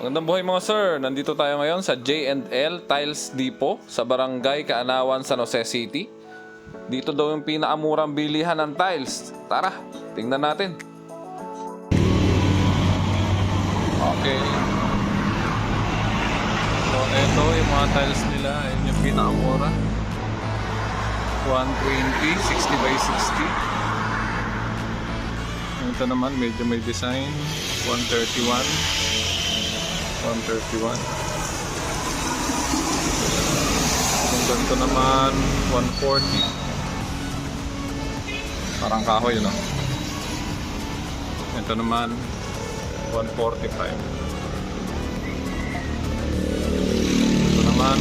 Magandang buhay mga sir. Nandito tayo ngayon sa J&L Tiles Depot sa Barangay Kaanawan, San Jose City. Dito daw yung pinakamurang bilihan ng tiles. Tara, tingnan natin. Okay. So, ito yung mga tiles nila. Ayun yung pinakamura. 120, 60 by 60. Ito naman, medyo may design. 131. 131. Yung ganito naman, 140. Parang kahoy, no? Ito naman, 145. Ito naman,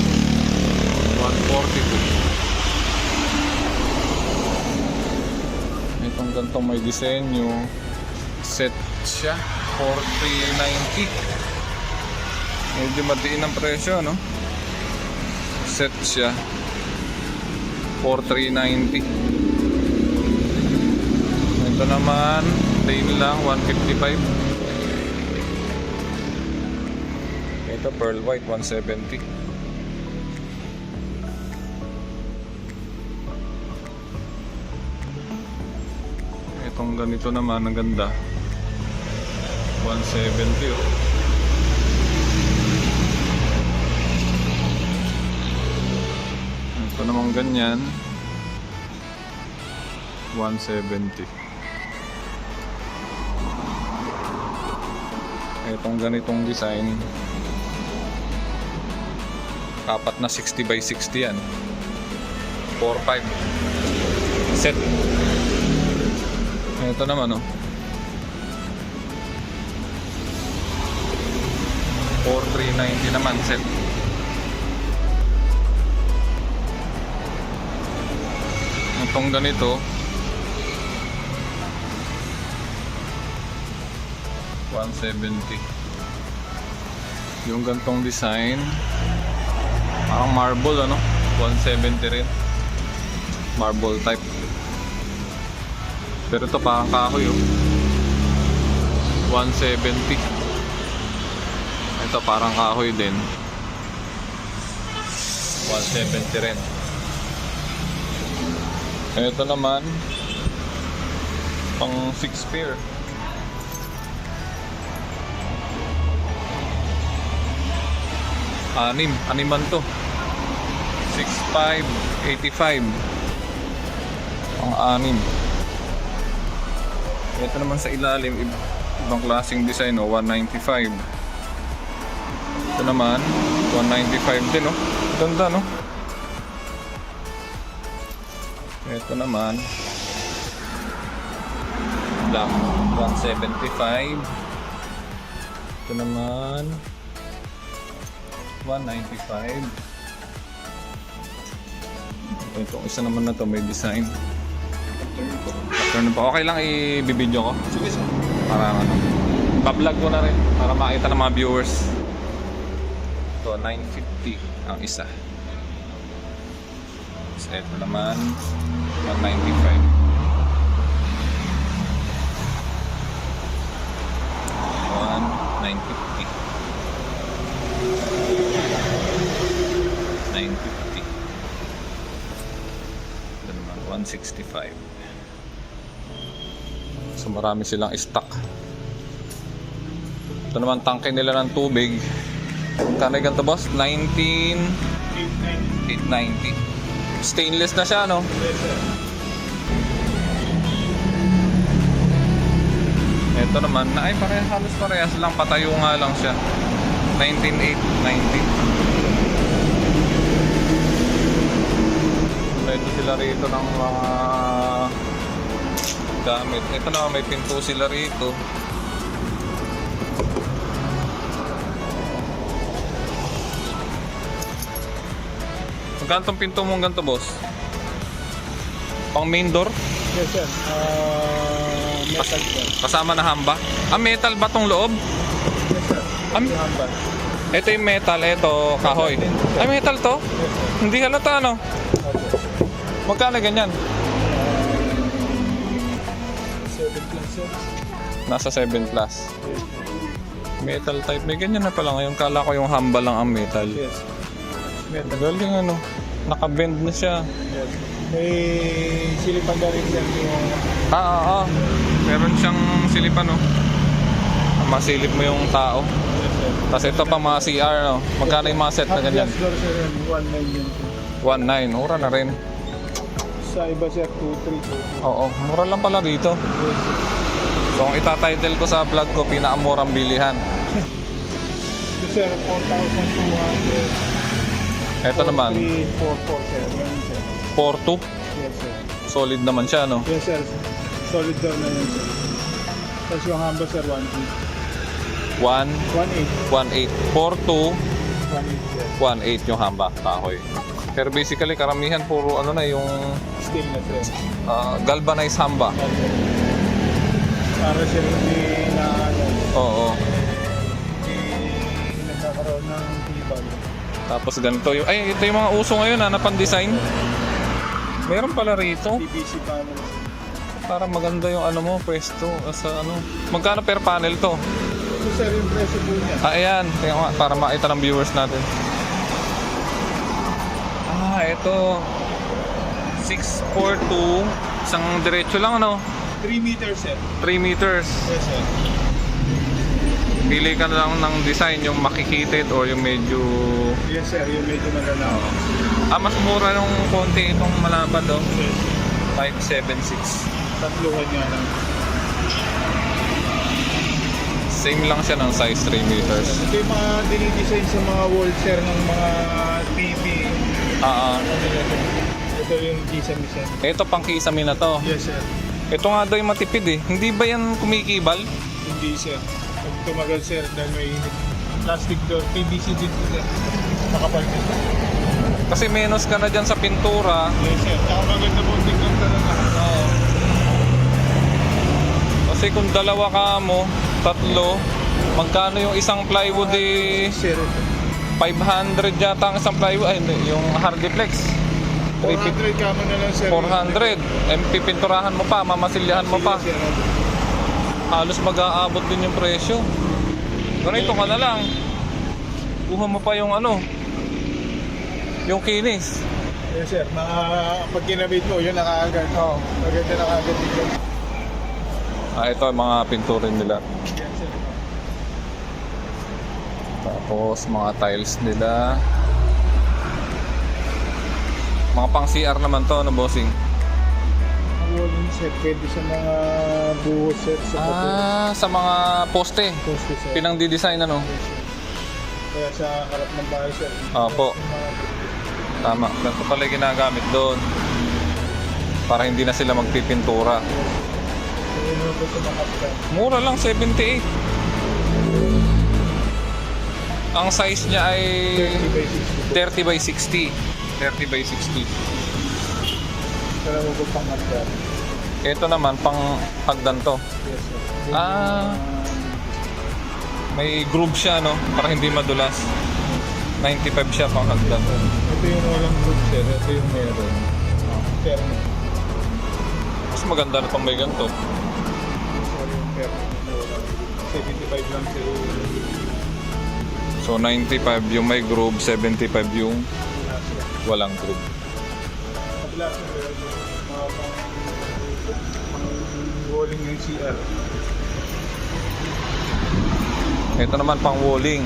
142. Itong gantong may disenyo, set siya, 4390. Medyo madiin ang presyo, no? Set siya. 4390. Ito naman, plain lang, 155. Ito, pearl white, 170. Itong ganito naman, ang ganda. 170 oh. Ito naman ganyan. 170. Itong ganitong design. Kapat na 60 by 60 yan. 4-5. Set. Ito naman oh. 4,390 naman set. Itong ganito. 170 Yung gantong design. Parang marble ano? 170 rin. Marble type. Pero ito parang kahoy oh. 170 ito parang kahoy din. 170 rin. Ito naman pang 6 pair. Anim, animan to. 6585. Pang anim. Ito naman sa ilalim, ib- ibang klaseng design, oh, 195. Ito naman, 195 din, oh. Ganda, no? Ito naman, black, 175. Ito naman, 195. Itong isa naman na to may design. Turn pa. Okay lang i-video ko. Sige sir. Para ano. Pa-vlog ko na rin para makita ng mga viewers. Ito, 950 ang isa. Ito naman, 195. One, 950. 950. Ito naman, 165. So marami silang stock. Ito naman tangke nila ng tubig. Kano ganito boss? 19 890. Stainless na siya no? Ito naman, na ay parehas halos parehas lang, patayo nga lang siya. 19890. Ito sila rito ng mga gamit. Ito naman may pinto sila rito. Magkano tong pinto mong ganito, boss? Pang main door? Yes sir. Uh, metal sir. Kasama na hamba? Ah, metal ba tong loob? Yes sir. Am Yung hambal. ito yung metal, ito kahoy. Ay, metal to? Yes sir. Hindi halata, ano? Okay. Magkano ganyan? Nasa 7 plus. Metal type. May ganyan na pala ngayon. Kala ko yung hamba lang ang metal. Yes. Metal. Galing ano. Nakabend na siya. Yes. May silipan na rin yan yung Ah, ah, ah. Meron siyang silipan, no? Masilip mo yung tao. Yes, sir. Tapos ito pa mga CR, no? Magkano yung mga set na Half ganyan? glass door sir yan. 1.9 yun sir. 1.9. Mura na rin. Sa iba sir, 2.3. Oo, mura lang pala dito. Yes, sir. So, ang itatitle ko sa vlog ko, pinakamurang bilihan. Sir, 4,200. Ito naman, 344 sir. Yan sir. 4.2. Yes sir. Solid naman siya, no? Yes sir. Solid door na yan sir. Tapos yung hamba sir, 1.8. 1, 1.8. 1.8. 4.2, 1.8 sir. 1.8 yung hamba, kahoy. Pero basically, karamihan puro ano na yung Steel na sir. ah, galvanized hamba. Para sir hindi na ano, Oo. hindi nagkakaroon ng tibag. Tapos ganito yung... Ay, ito yung mga uso ngayon, ha, na pan-design. Meron pala rito. PVC panels. Para maganda yung ano mo, pwesto. ah, Sa ano. Magkano per panel to? Ito sir, yung presyo po niya. Ah, ayan. Tingnan nga, para makita ng viewers natin. Ah, ito. 642. Isang diretso lang, ano? 3 meters sir. 3 meters. Yes sir. Pili ka lang ng design, yung makikitid or yung medyo... Yes sir, yung medyo malalaki. Ah, mas mura nung konti itong malapad, oh. Yes. 576. Tatluhan nga lang. Same lang siya ng size 3 meters. Ito yung mga dinidesign sa mga wall sir ng mga TV. Ah, ah. Ito yung kisame-same. ito pang kisame na to. Yes sir. Ito nga daw yung matipid eh. Hindi ba yan kumikibal? Hindi sir. Tumagal sir, dahil may plastic door, PVC din po sir. Nakapal sir. Kasi menos ka na dyan sa pintura. Yes sir. Tsaka maganda po tingnan talaga. Oo. Kasi kung dalawa ka mo, tatlo, magkano yung isang plywood eh? Sir, 500 yata ang isang plywood. Ay, hindi, yung Hardiplex. 400 kamo na lang sir. 400. Eh, pipinturahan mo pa, mamasilyahan mo pa. Sir. Halos mag-aabot din yung presyo. Ganito ka na lang. Kuha mo pa yung ano, yung kinis. Yes sir. Mga pag kinabit mo, yun nakaagad. Oo. Maganda nakaagad dito. Ah, ito mga pinturin nila. Yes sir. Tapos mga tiles nila. Mga pang CR naman to, no bossing? Ang walling set, pwede sa mga buho set sa ah. Sa mga poste. poste sir. Pinang di-design ano? Yes, sir. Kaya sa harap ng bahay sir. Opo. Tama. Ganito pala yung ginagamit doon. Para hindi na sila magpipintura. Mura lang, 78. Ang size niya ay 30 by 60. 30 by 60. 30 by 60. Pero mo pang. Ito naman, pang hagdan to. Yes sir. Ah. May groove siya, no? Para hindi madulas. 95 siya pang hagdan. Ito yung walang group sir. Ito yung meron. Pero Mas maganda na pang may ganito. sorry pero na walang group. 75 lang sir. So 95 yung may groove, 75 yung year. walang groove. Kabila sir. Walling ng CR. Ito naman pang walling.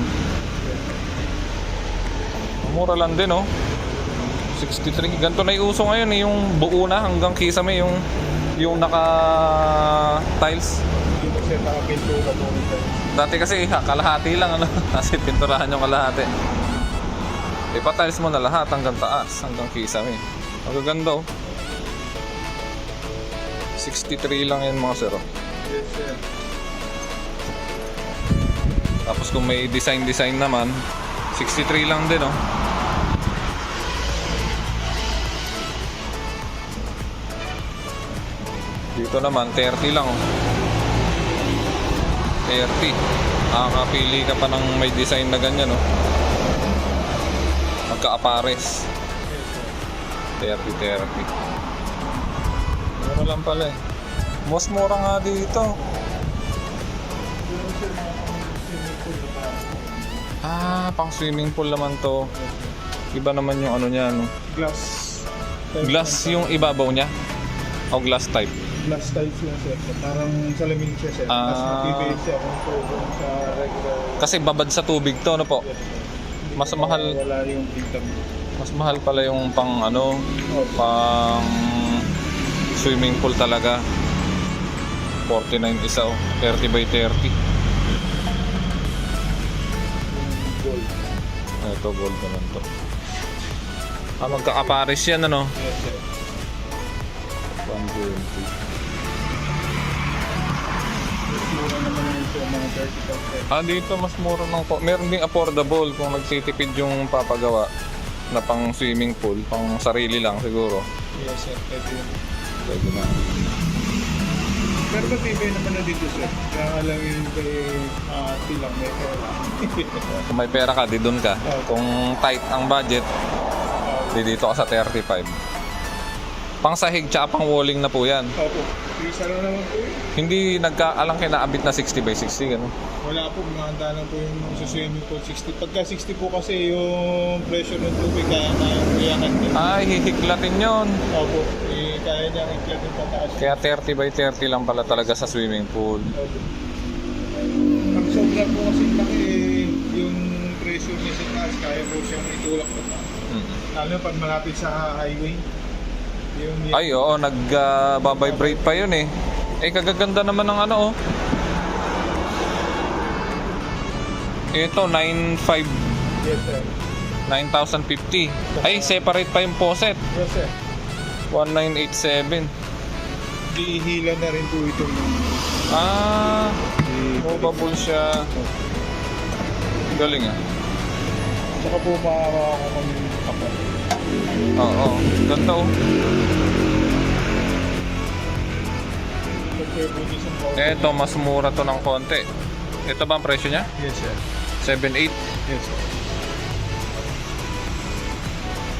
Mura lang din, oh. 63. Ganito na yung uso ngayon, eh. Yung buo na hanggang kisame, yung yung naka tiles. Nito. Dati kasi ha, kalahati lang ano, kasi pinturahan yung kalahati. Ipa-tiles mo na lahat hanggang taas, hanggang kisame. Ang ganda oh. 63 lang yan mga sir. oh. Yes sir. Tapos kung may design-design naman, 63 lang din oh. Dito naman, 30 lang oh. 30. Nakakapili ka pa ng may design na ganyan oh. Magka-apares. 30, 30. Mura lang pala eh. Mas mura nga dito. Ah, pang swimming pool naman to. Iba naman yung ano niya, no? Glass. Glass yung ibabaw niya? O glass type? Glass type yun sir. Parang salamin siya sir. Ah. Mas matibay siya kung sa regular. Kasi babad sa tubig to, ano po? Mas mahal- Wala yung bintang. Mas mahal pala yung pang ano, Oh, pang swimming pool talaga. 49 isa oh. 30 by 30. gold. Ito, gold naman to. Ah, magkakapares yan, ano? Yes sir. 120. Mas mura naman yun sir. Mga 30 Ah, dito mas mura ng ko. Meron ding affordable kung nagsitipid yung papagawa na pang swimming pool, pang sarili lang siguro. Yes sir. Pwede. Pwede na. Pero matibay naman na dito sir. Kaya lang yung kay uh, tilang may pera. Kung may pera ka, di doon ka. Kung tight ang budget, di dito ka sa 35. Pang sahig tsaka pang walling na po yan. Opo. Isa lang naman po yun. Hindi nagkaalang kinaabit na 60 by 60, ganun. Wala po, mahanda lang po yung sa swimming pool 60. Pagka 60 po kasi yung pressure ng tubig kaya na yung iyangan din. Ay, hihiklatin yon. Opo, eh, kaya niya iklat yung pataas. Kaya 30 by 30 lang pala talaga sa swimming pool. Opo. Pag sobra po kasi laki eh, yung pressure niya sa taas, kaya po siyang itulak pa taas. Mm. Lalo pag malapit sa highway. Ay, oo, nag-vibrate pa yun eh. Eh, kagaganda naman ng ano, oh. Ito, 9,500, Yes sir. 9,050. Ay, separate pa yung faucet. Yes sir. 1987. Dihila na rin po ito. Ah, movable siya. Galing ah. Saka po makakawa ko kami kapal. Oo, ganda oh. Dito sa power. Eto, mas mura to ng konti. Ito ba ang presyo niya? Yes sir. 7,800. Yes sir.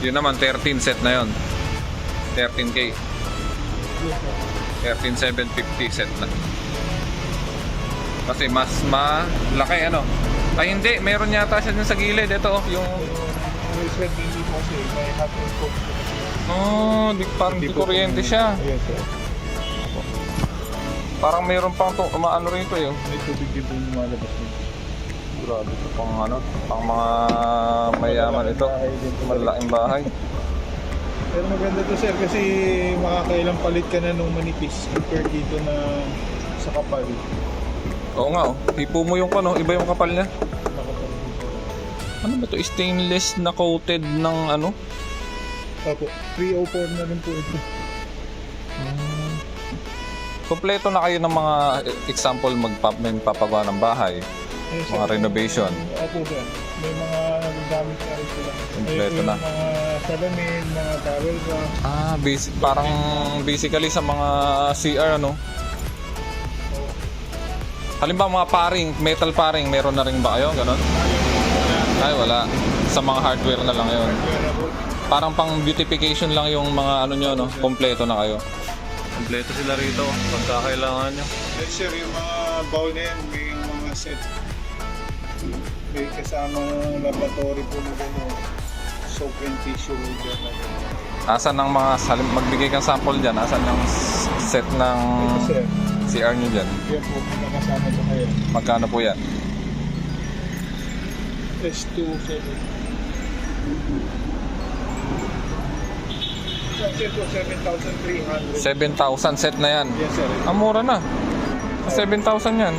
Yun naman, 13 set na yon. 13K. Yes sir. 13,750 set na. Kasi mas malaki ano. Ay hindi, meron yata siya dun sa gilid. Ito oh, yung... Yung. Oh, di, parang di kuryente siya. Yes sir. Parang meron pang to, umaano rin ito yung... May tubig din po lumalabas dito. Grabe ito pang ano, pang mga mayaman ito. Malaking bahay. Pero maganda to sir kasi makakailang palit ka na nung manipis compared dito na sa kapal. Oo nga oh, hipo mo yung ano, iba yung kapal niya. Ano ba to? Stainless na coated ng ano? Opo, 304 na rin po ito. Hmm. Kompleto na kayo ng mga eh, example magpap may papagawa ng bahay. Yes, Mga renovation. Opo sir. May mga gamit na rin sila. Kompleto na. Mga salamin, mga towel rack. Ah, basic, parang basically sa mga CR ano. Halimbawa mga paring, metal paring, meron na rin ba kayo? Ganon? Ay, wala. Sa mga hardware na lang yon. Parang pang beautification lang yung mga ano nyo, no? Kompleto na kayo. Kompleto sila rito, pagka kailangan nyo. Yes sir, yung mga bowl na yan, may mga set. May kasamang laboratory po na gano'n. Soap and tissue dyan na gano'n. Asan ng mga, salim, magbigay kang sample dyan, asan ng s- set ng Ito sir, CR nyo dyan? yan po, pinakasama sa kaya. Magkano po yan? S27. Sir po, 7,300. 7,000 set na yan. Yes sir. Ang mura na. 7,000 yan.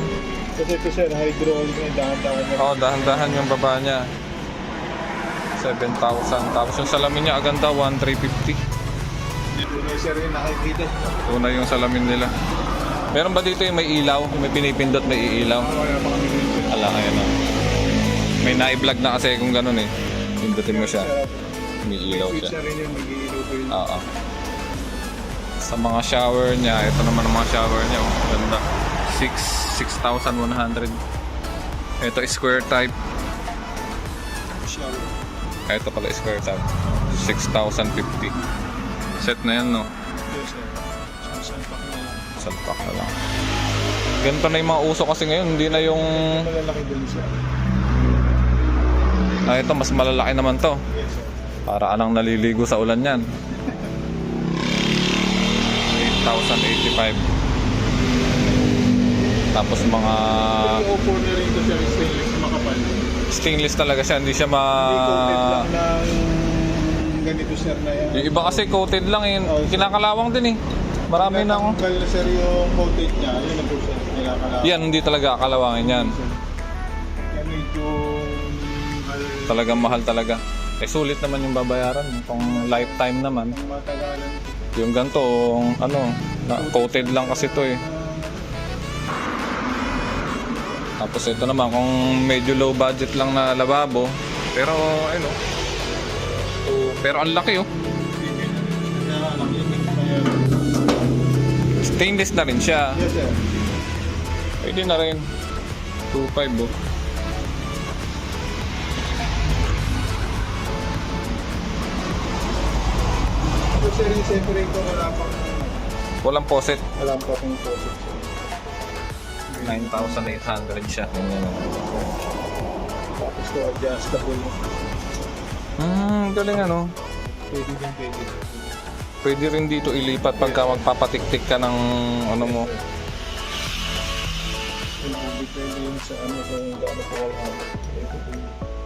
Kasi ito sir, hydraulic na dahan-dahan. Oo, dahan-dahan yung baba niya. 7,000. Tapos yung salamin niya, aganda, 1,350. Ito na sir yung nakikita. Una yung salamin nila. Meron ba dito yung may ilaw? May pinipindot, may dito. Ala, ayan na. May na-vlog na kasi kung ganun eh. Pindutin mo siya. May ilaw siya. Oo. Sa mga shower niya, ito naman ang mga shower niya. Oh. Ganda. 6 6,100. Ito square type. Shower. Ito pala square type. 6,050. Set na yan, no? Yes sir. Salpak na lang. Ganito na yung mga uso kasi ngayon. Hindi na yung... Malalaki din siya. Ah, ito, mas malalaki naman to. Para anang naliligo sa ulan yan. 8,085. Tapos mga upo na rin ito sir, stainless na makapal. stainless talaga siya, hindi siya ma... Hindi coated lang ng ganito sir na yan. Yung iba kasi coated lang eh. Kinakalawang din eh. Marami na ako. Kaya sir yung coated niya, yun na po sir, nilakalawang. Yan, hindi talaga akalawangin yan. Kaya medyo Talagang mahal talaga. Eh sulit naman yung babayaran. Kung lifetime naman. matagalan. Yung ganito, ano, na, coated lang kasi to eh. Tapos ito naman, kung medyo low budget lang na lababo, pero ano, oh, pero ang laki oh. Stainless na rin siya. Yes sir. Pwede na rin. 2.5 oh. So sir, yung separator wala pang Walang poset. wala pa faucet sir. 9,800 siya. Ganyan. Tapos to adjustable. Hmm, galing ano. Pwede din pwede. Pwede rin dito ilipat pagka magpapatiktik ka ng ano mo. Depende yun sa ano kung gaano po wala.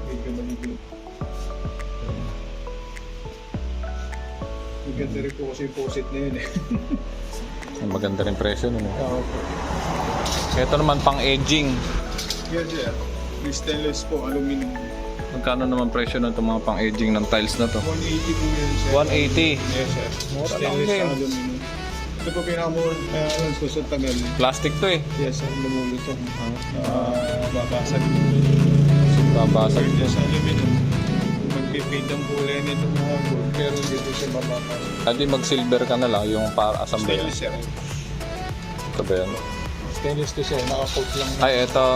Medyo maliit. Maganda rin po kasi yung faucet na yun eh. Maganda rin presyo nun. eh. Oo po. Ito naman pang edging. Yes sir. Yung stainless po, aluminum. Magkano naman presyo ng itong mga pang edging ng tiles na to? 180 po yun sir. 180. Yes sir. Mura lang Stainless din. aluminum. Ito po pinakamura, uh, ano, susod tagal. Plastic to eh. Yes sir, lumulutong. Uh, babasag. Babasag. Yes, aluminum. Magpipid ang kulay nito mga gold, pero dito siya babasag. Adi mag-silver ka na lang yung para assembly. Stainless sir. Ito ba yan? Stainless to siya, naka-coat lang. Ay, ito.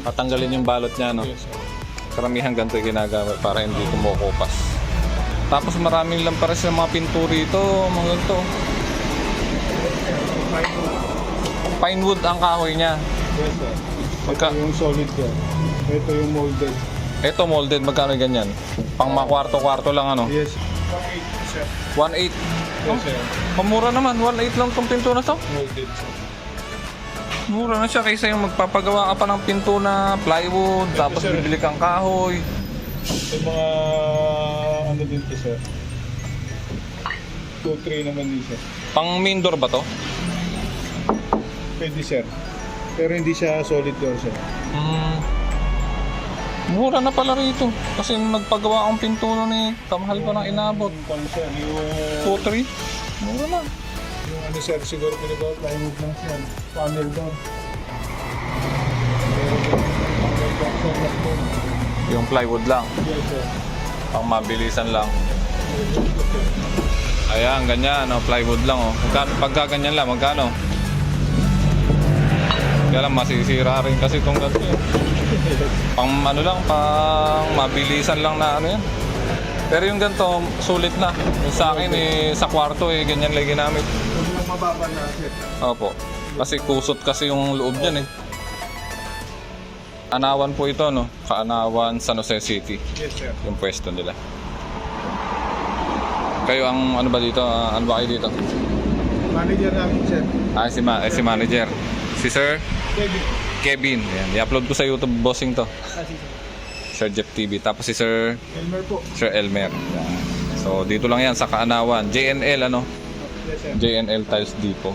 Tatanggalin yung balot niya, no? Yes sir. Karamihan ganito yung ginagawa para hindi kumukupas. Tapos maraming lang para sa mga pinto rito, mga ganito. Pine wood ang kahoy niya. Yes sir. Magka- Ito yung solid ko. Ito yung molded. Ito molded, magkano ganyan? Pang mga kwarto-kwarto lang ano? Yes. 180 sir. 1.8. Yes sir. Pamura naman, 1.8 lang tong pinto na to. Molded sir. Mura na siya kaysa yung magpapagawa ka pa ng pinto na plywood, tapos sir. bibili kang kahoy. Yung mga ano din to sir. 2-3 naman din sir. Pang main door ba to? Pwede sir. Pero hindi siya solid door sir. Hmm. Mura na pala rito. Kasi nung nagpagawa akong pinto nun eh, kamahal pa ng inabot. Yung pan sir, yung, 2-3. Mura na. Ano sir, siguro pinagawa plywood lang sir. Panel po. Yung plywood lang. Yes sir. Pang mabilisan lang. Ayan, ganyan. Oh, plywood lang. Oh. Magkano, pagka ganyan lang, magkano? Kaya lang, masisira rin kasi itong ganito. eh. Pang ano lang, pang mabilisan lang na ano yan. Pero yung ganito, sulit na. Yung sa akin, eh, sa kwarto, eh, ganyan lang ginamit. Mababa na sir. Opo. Kasi kusot kasi yung loob niyan eh. Anawan po ito, no? Kaanawan, San Jose City. Yes sir. Yung pwesto nila. Kayo ang ano ba dito? Ah, ano ba kayo dito? Manager namin sir. Ah, si, ma- eh, si manager. Si Sir Kevin. Kevin. Yan. I-upload ko sa YouTube bossing to. Ah, sige. Sir Jeff TV. Tapos si Sir Elmer po. Sir Elmer. Yan. So dito lang yan sa Kaanawan. JNL ano? JNL Tiles Depot.